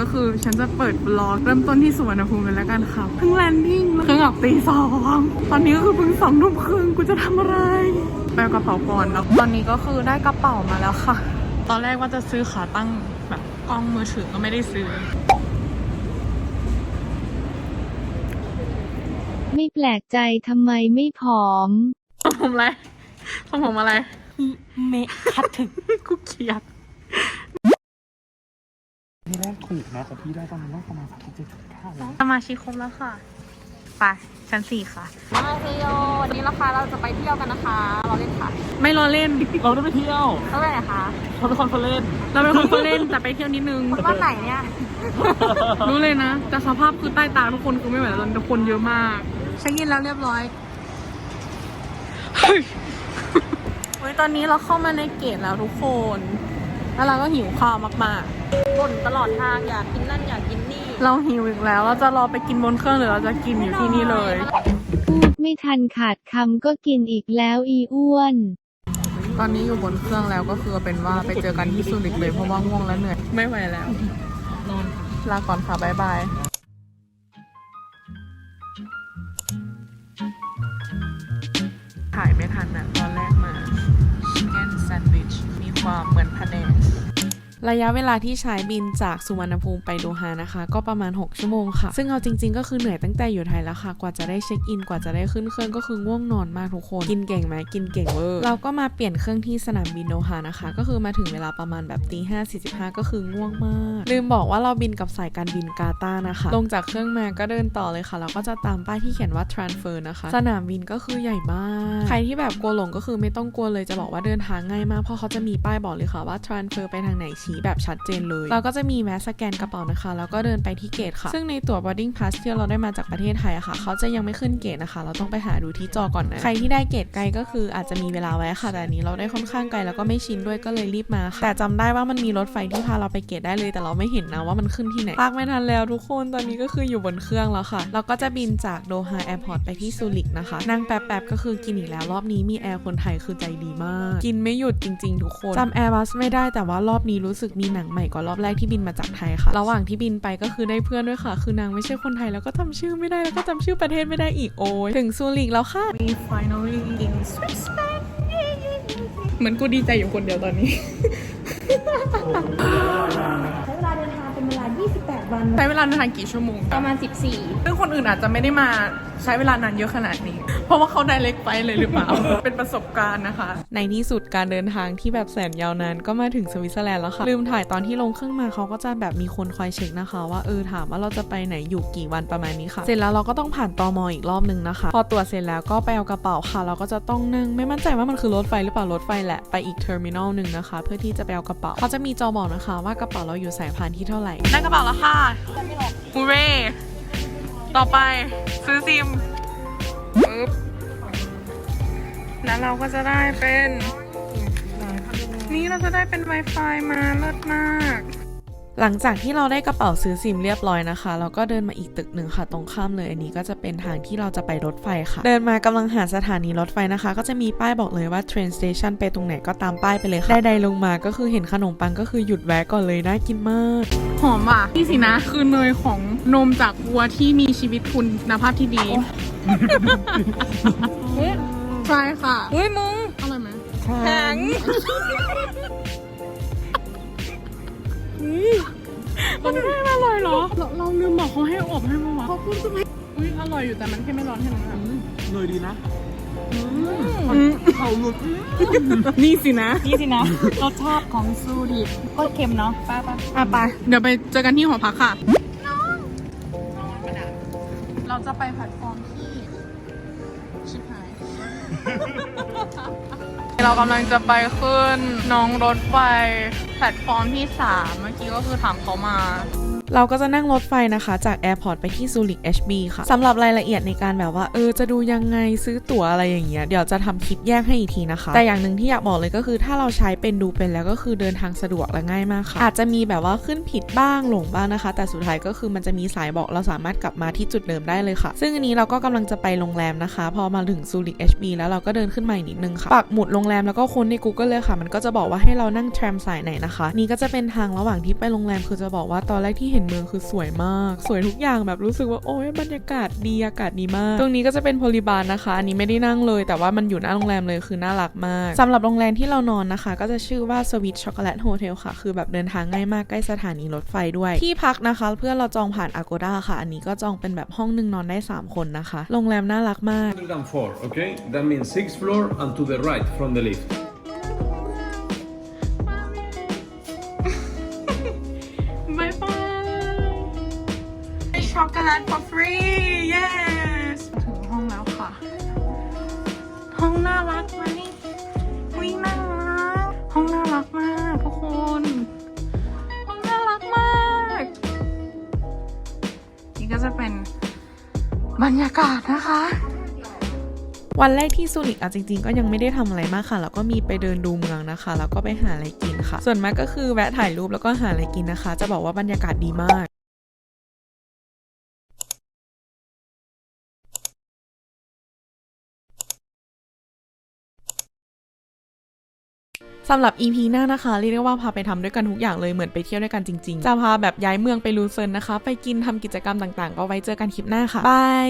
ก็คือฉันจะเปิดบล็อกเริ่มต้นที่สุวรรณภูมิกันแล้วกันค่ะ เพิ่งแลนดิ้งเครื่องออกตีสองตอนนี้ก็คือเพิ่งสองทุ่มครึ่งกูจะทำอะไรไปเอากระเป๋าก่อนแล้วตอนนี้ก็คือได้กระเป๋ามาแล้วค่ะ ตอนแรกว่าจะซื้อขาตั้งแบบกล้องมือถือก็ไม่ได้ซื้อ ไม่แปลกใจทำไมไม่ผอมทำผมอะไรทำผมอะไร เมะคัดถึงกูเกลียดนี่ แรกถูกนะแต่พี่ได้ประมาณต้องประมาณสามสิบเจ็ดจุดเก้าเลยสมาชิกครบแล้วค่ะ ไปชั้นสี่ค่ะมาเซโยวันนี้นะคะเราจะไปเที่ยวกันนะคะ เราเล่นค่ะ ไม่รอเล่น เราได้ไปเที่ยวเราไปไหนคะเราเป็นคอนเฟอเรนซ์เราเป็นคนก็เล่นแต่ไปเที่ยวนิดนึงบ้านไหนเนี่ย รู้เลยนะ แต่สภาพคือใต้ตาทุกคนคือไม่ไหวแล้วทุกคนเยอะมากเช็คอินแล้วเรียบร้อยเฮ้ยเฮ้ยตอนนี้เราเข้ามาในเกตแล้วทุกคน แล้วเราก็หิวข้าวมาก บ่นตลอดทางอยากกินนั่นอยากกินนี่ๆเราหิวอีกแล้ว เราจะรอไปกินบนเครื่องหรือเราจะกินอยู่ที่นี่เลย พูดไม่ทันขาดคำก็กินอีกแล้วอีอ้วน ตอนนี้อยู่บนเครื่องแล้วก็คือเป็นว่าไปเจอกันที่ซูริกเลยเพราะว่าง่วงและเหนื่อย ไม่ไหวแล้ว นอนลาก่อนค่ะบ๊ายบายถ่ายไม่ทันนะตอนแรกมาชิคเก้นแซนด์วิชมีความเหมือนพะเนส ระยะเวลาที่ใช้บินจากสุวรรณภูมิไปโดฮานะคะ ก็ประมาณ 6 ชั่วโมงค่ะ ซึ่งเอาจริง ๆ ก็คือเหนื่อยตั้งแต่อยู่ไทยแล้วค่ะ กว่าจะได้เช็คอิน กว่าจะได้ขึ้นเครื่องก็คือง่วงนอนมากทุกคน กินเก่งไหมกินเก่งเวอร์ เราก็มาเปลี่ยนเครื่องที่สนามบินโดฮานะคะ ก็คือมาถึงเวลาประมาณแบบตีห้าสี่สิบห้าก็คือง่วงมาก ลืมบอกว่าเราบินกับสายการบินกาตาร์นะคะ ลงจากเครื่องมาก็เดินต่อเลยค่ะ แล้วก็จะตามป้ายที่เขียนว่า transfer นะคะ สนามบินก็คือใหญ่มาก ใครที่แบบกลัวหลงก็คือไม่ต้องกลัวเลย จะบอกว่าเดินทางง่ายมาก เพราะเขาจะมีป้ายบอกเลยค่ะว่า transfer ไปทางไหนชแบบชัดเจนเลย เราก็จะมีแมสสแกนกระเป๋านะคะ แล้วก็เดินไปที่เกตค่ะ ซึ่งในตั๋ว boarding pass ที่เราได้มาจากประเทศไทยอะค่ะ เขาจะยังไม่ขึ้นเกตนะคะ เราต้องไปหาดูที่จอก่อนนะ ใครที่ได้เกตไกลก็คืออาจจะมีเวลาไว้ค่ะ แต่อันนี้เราได้ค่อนข้างไกลแล้วก็ไม่ชินด้วยก็เลยรีบมาค่ะ แต่จำได้ว่ามันมีรถไฟที่พาเราไปเกตได้เลย แต่เราไม่เห็นนะว่ามันขึ้นที่ไหนพักไม่ทันแล้วทุกคน ตอนนี้ก็คืออยู่บนเครื่องแล้วค่ะ เราก็จะบินจากโดฮาแอร์พอร์ตไปที่ซูริกนะคะ นั่งแป๊บๆก็คือกินอีกแล้วรอบนี้มีแอร์คนไทยคือใจดีมาก กินไม่หยุดจริง ๆ ทุกคนจำแอร์บัสไม่ได้แต่ว่ารอบนี้รู้สึกมีหนังใหม่กว่ารอบแรกที่บินมาจากไทยค่ะ ระหว่างที่บินไปก็คือได้เพื่อนด้วยค่ะ คือนางไม่ใช่คนไทยแล้วก็จำชื่อไม่ได้แล้วก็จำชื่อประเทศไม่ได้อีกโอ้ยถึงซูริกแล้วค่ะ We finally in Switzerland เหมือนกูดีใจอยู่คนเดียวตอนนี้ใช้เวลาเดินทางเป็นเวลา 28 วัน ใช้เวลาเดินทางกี่ชั่วโมง ประมาณซึ่งคนอื่นอาจจะไม่ได้มา ใช้เวลานานเยอะขนาดนี้ เพราะว่าเขาไดเล็กไปเลยหรือเปล่า เป็นประสบการณ์นะคะ ในที่สุดการเดินทางที่แบบแสนยาวนานก็มาถึงสวิตเซอร์แลนด์แล้วค่ะ ลืมถ่ายตอนที่ลงเครื่องมาเขาก็จะแบบมีคนคอยเช็คนะคะ ว่าเออถามว่าเราจะไปไหนอยู่กี่วันประมาณนี้ค่ะ เสร็จแล้วเราก็ต้องผ่านตมอีกรอบนึงนะคะ พอตรวจเสร็จแล้วก็ไปเอากระเป๋าค่ะ เราก็จะต้องนั่งไม่มั่นใจว่ามันคือรถไฟหรือเปล่ารถไฟแหละไปอีกเทอร์มินอลหนึ่งนะคะ เพื่อที่จะไปเอากระเป๋าเขาจะมีจอบอกนะคะ ว่ากระเป๋าเราอยู่สายพานที่เท่าไหร่ได้กระเป๋าแล้วค่ะฮูเร่ ต่อไปซื้อซิมปึ๊บแล้วเราก็จะได้เป็น นี่เราจะได้เป็น Wi-Fi มาเลิศมาก หลังจากที่เราได้กระเป๋าซื้อซิมเรียบร้อยนะคะเราก็เดินมาอีกตึกหนึ่งค่ะ ตรงข้ามเลยอันนี้ก็จะเป็นทางที่เราจะไปรถไฟค่ะ เดินมากำลังหาสถานีรถไฟนะคะ ก็จะมีป้ายบอกเลยว่า train station ไปตรงไหนก็ตามป้ายไปเลยค่ะใดๆลงมาก็คือเห็นขนมปังก็คือหยุดแวะก่อนเลยน่ากินมาก หอมอะนี่สินะ คือเนยของนมจากวัวที่มีชีวิตคุณภาพที่ดีใช่ค่ะเฮ้ยมึงอร่อยไหมแข็ง มันไม่อร่อยเหรอ เราเราลืมบอกเขาให้อบให้มั้งวะเขาพูดจะไหมอุ้ยอร่อยอยู่แต่มันแค่ไม่ร้อนแค่นั้นค่ะเลยดีนะเขาหลุดนี่สินะ นี่สินะรสชาติของซูริก็เค็มเนาะป้าป้าอะไปเดี๋ยวไปเจอกันที่หอพักค่ะ เราจะไปแพลตฟอร์มที่ ชิบหาย เรากำลังจะไปขึ้นน้องรถไฟแพลตฟอร์มที่สามเมื่อกี้ก็คือถามเขามา เราก็จะนั่งรถไฟนะคะจากแอร์พอร์ตไปที่ซูริก HB ค่ะสำหรับรายละเอียดในการแบบว่าเออจะดูยังไงซื้อตั๋วอะไรอย่างเงี้ยเดี๋ยวจะทำคลิปแยกให้อีกทีนะคะ แต่อย่างหนึ่งที่อยากบอกเลยก็คือถ้าเราใช้เป็นดูเป็นแล้วก็คือเดินทางสะดวกและง่ายมากค่ะ อาจจะมีแบบว่าขึ้นผิดบ้างหลงบ้างนะคะ แต่สุดท้ายก็คือมันจะมีสายบอกเราสามารถกลับมาที่จุดเดิมได้เลยค่ะ ซึ่งอันนี้เราก็กำลังจะไปโรงแรมนะคะ พอมาถึงซูริก HB แล้วเราก็เดินขึ้นมาอีกนิดนึงค่ะปักหมุดโรงแรมแล้วก็ค้นใน Google เลยค่ะ มันก็จะบอกว่าให้เรานั่งแทรมสายไหนนะคะ นี่ก็จะเป็นทางระหว่างที่ไปโรงแรมคือจะบอกว่าตอนแรกที่เห็นเมืองคือสวยมาก สวยทุกอย่างแบบรู้สึกว่าโอ้ยบรรยากาศดีอากาศดีมาก ตรงนี้ก็จะเป็นโพลิบาลนะคะอันนี้ไม่ได้นั่งเลย แต่ว่ามันอยู่หน้าโรงแรมเลยคือน่ารักมากสำหรับโรงแรมที่เรานอนนะคะ ก็จะชื่อว่า Sweet Chocolate Hotel ค่ะ คือแบบเดินทางง่ายมากใกล้สถานีรถไฟด้วย ที่พักนะคะ เพื่อเราจองผ่าน Agoda ค่ะ อันนี้ก็จองเป็นแบบห้องหนึ่งนอนได้ 3 คนนะคะ โรงแรมน่ารักมาก 104, okay? That means sixth floor and to the right from the lift. ลต for free yes ถึงห้องแล้วค่ะ ห้องน่ารักไหมวิ่งน่ารักห้องน่ารักมากทุกคน ห้องน่ารักมาก นี่ก็จะเป็นบรรยากาศนะคะวันแรกที่ซูริกอะจริงๆ ก็ยังไม่ได้ทำอะไรมากค่ะ แล้วก็มีไปเดินดูเมืองนะคะ แล้วก็ไปหาอะไรกินค่ะ ส่วนมากก็คือแวะถ่ายรูปแล้วก็หาอะไรกินนะคะ จะบอกว่าบรรยากาศดีมาก สำหรับ EP หน้านะคะเรียกได้ว่าพาไปทำด้วยกันทุกอย่างเลยเหมือนไปเที่ยวด้วยกันจริงๆ จะพาแบบย้ายเมืองไปลูเซิร์นนะคะ ไปกินทำกิจกรรมต่างๆ ก็ไว้เจอกันคลิปหน้าค่ะบาย